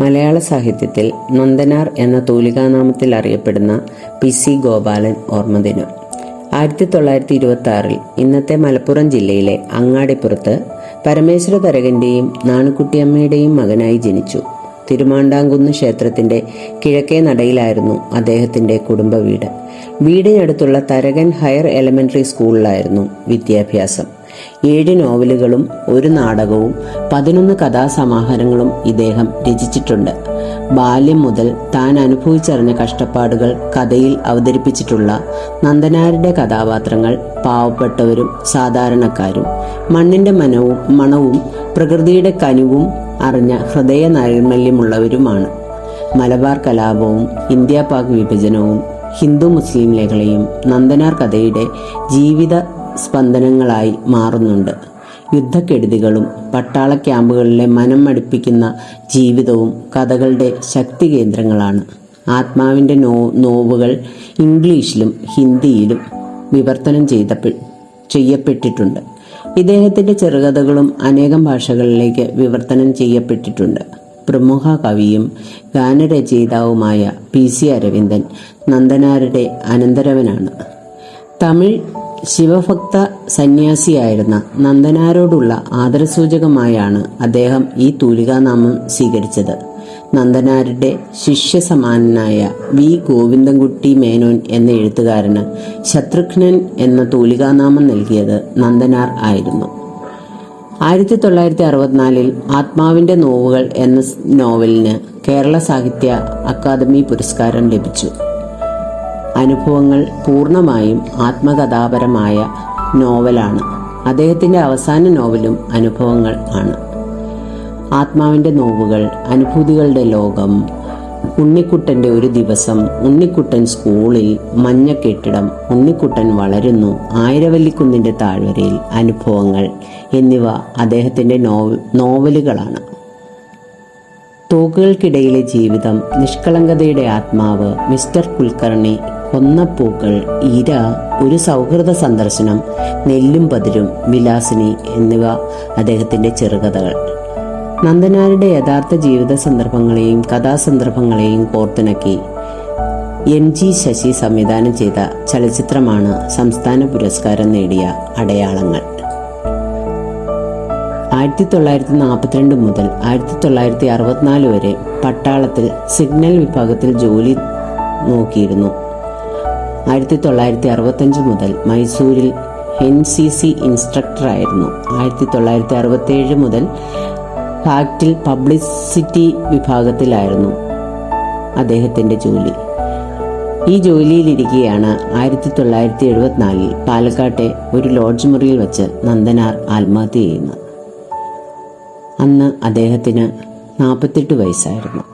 മലയാള സാഹിത്യത്തിൽ നന്ദനാർ എന്ന തൂലികാനാമത്തിൽ അറിയപ്പെടുന്ന പി സി ഗോപാലൻ ഓർമ്മദിനം ആയിരത്തി തൊള്ളായിരത്തി ഇരുപത്തി ആറിൽ ഇന്നത്തെ മലപ്പുറം ജില്ലയിലെ അങ്ങാടിപ്പുറത്ത് പരമേശ്വര തരകന്റെയും നാണുക്കുട്ടിയമ്മയുടെയും മകനായി ജനിച്ചു. തിരുമാണ്ടാങ്കുന്ന് ക്ഷേത്രത്തിന്റെ കിഴക്കേ നടയിലായിരുന്നു അദ്ദേഹത്തിന്റെ കുടുംബ വീട് വീടിനടുത്തുള്ള തരകൻ ഹയർ എലമെന്ററി സ്കൂളിലായിരുന്നു വിദ്യാഭ്യാസം. ഏഴ് നോവലുകളും ഒരു നാടകവും പതിനൊന്ന് കഥാസമാഹാരങ്ങളും ഇദ്ദേഹം രചിച്ചിട്ടുണ്ട്. ബാല്യം മുതൽ താൻ അനുഭവിച്ചറിഞ്ഞ കഷ്ടപ്പാടുകൾ കഥയിൽ അവതരിപ്പിച്ചിട്ടുള്ള നന്ദനാരുടെ കഥാപാത്രങ്ങൾ പാവപ്പെട്ടവരും സാധാരണക്കാരും മണ്ണിന്റെ മനവും മണവും പ്രകൃതിയുടെ കനിവും അറിഞ്ഞ ഹൃദയ നൈർമല്യമുള്ളവരുമാണ് മലബാർ കലാപവും ഇന്ത്യ പാക് വിഭജനവും ഹിന്ദു മുസ്ലിം ലഹളയും നന്ദനാർ കഥയുടെ ജീവിത സ്പന്ദനങ്ങളായി മാറുന്നുണ്ട്. യുദ്ധക്കെടുതികളും പട്ടാള ക്യാമ്പുകളിലെ മനം മടുപ്പിക്കുന്ന ജീവിതവും കഥകളുടെ ശക്തി കേന്ദ്രങ്ങളാണ് ആത്മാവിന്റെ നോ നോവുകൾ ഇംഗ്ലീഷിലും ഹിന്ദിയിലും വിവർത്തനം ചെയ്ത ചെയ്യപ്പെട്ടിട്ടുണ്ട്. ഇദ്ദേഹത്തിന്റെ ചെറുകഥകളും അനേകം ഭാഷകളിലേക്ക് വിവർത്തനം ചെയ്യപ്പെട്ടിട്ടുണ്ട്. പ്രമുഖ കവിയും ഗാനരചയിതാവുമായ പി സി അരവിന്ദൻ നന്ദനാരുടെ അനന്തരവനാണ്. തമിഴ് ശിവഭക്ത സന്യാസിയായിരുന്ന നന്ദനാരോടുള്ള ആദരസൂചകമായാണ് അദ്ദേഹം ഈ തൂലികാനാമം സ്വീകരിച്ചത്. നന്ദനാരുടെ ശിഷ്യസമാനനായ വി. ഗോവിന്ദൻകുട്ടി മേനോൻ എന്ന എഴുത്തുകാരന് ശത്രുഘ്നൻ എന്ന തൂലികാനാമം നൽകിയത് നന്ദനാർ ആയിരുന്നു. ആയിരത്തി തൊള്ളായിരത്തി അറുപത്തിനാലിൽ ആത്മാവിന്റെ നോവുകൾ എന്ന നോവലിന് കേരള സാഹിത്യ അക്കാദമി പുരസ്കാരം ലഭിച്ചു. അനുഭവങ്ങൾ പൂർണമായും ആത്മകഥാപരമായ നോവലാണ്. അദ്ദേഹത്തിന്റെ അവസാന നോവലും അനുഭവങ്ങൾ ആണ്. ആത്മാവിന്റെ നോവുകൾ അനുഭൂതികളുടെ ലോകം ഉണ്ണിക്കുട്ടന്റെ ഒരു ദിവസം ഉണ്ണിക്കുട്ടൻ സ്കൂളിൽ മഞ്ഞ കെട്ടിടം ഉണ്ണിക്കുട്ടൻ വളരുന്നു ആയിരവല്ലിക്കുന്നിന്റെ താഴ്വരയിൽ അനുഭവങ്ങൾ എന്നിവ അദ്ദേഹത്തിന്റെ നോവ നോവലുകളാണ്. തോക്കുകൾക്കിടയിലെ ജീവിതം നിഷ്കളങ്കതയുടെ ആത്മാവ് മിസ്റ്റർ കുൽക്കർണി കൊന്നപ്പൂക്കൾ ഇര ഒരു സൗഹൃദ സന്ദർശനം നെല്ലും പതിരും വിലാസിനി എന്നിവ അദ്ദേഹത്തിന്റെ ചെറുകഥകൾ. നന്ദനാരുടെ യഥാർത്ഥ ജീവിത സന്ദർഭങ്ങളെയും കഥാസന്ദർഭങ്ങളെയും കോർത്തിണക്കി എം ജി ശശി സംവിധാനം ചെയ്ത ചലച്ചിത്രമാണ് സംസ്ഥാന പുരസ്കാരം നേടിയ അടയാളങ്ങൾ. ആയിരത്തി തൊള്ളായിരത്തി നാൽപ്പത്തിരണ്ട് മുതൽ ആയിരത്തി തൊള്ളായിരത്തി അറുപത്തിനാല് വരെ പട്ടാളത്തിൽ സിഗ്നൽ വിഭാഗത്തിൽ ജോലി നോക്കിയിരുന്നു ആയിരത്തി തൊള്ളായിരത്തി അറുപത്തഞ്ച് മുതൽ മൈസൂരിൽ എൻ സി സി ഇൻസ്ട്രക്ടറായിരുന്നു. ആയിരത്തി തൊള്ളായിരത്തി അറുപത്തേഴ് മുതൽ ഫാക്റ്റിൽ പബ്ലിസിറ്റി വിഭാഗത്തിലായിരുന്നു അദ്ദേഹത്തിന്റെ ജോലി. ഈ ജോലിയിലിരിക്കെയാണ് ആയിരത്തി തൊള്ളായിരത്തി എഴുപത്തിനാലിൽ പാലക്കാട്ടെ ഒരു ലോഡ്ജ് മുറിയിൽ വച്ച് നന്ദനാർ ആത്മഹത്യ ചെയ്യുന്നത്. അന്ന് അദ്ദേഹത്തിന് നാൽപ്പത്തെട്ട് വയസ്സായിരുന്നു.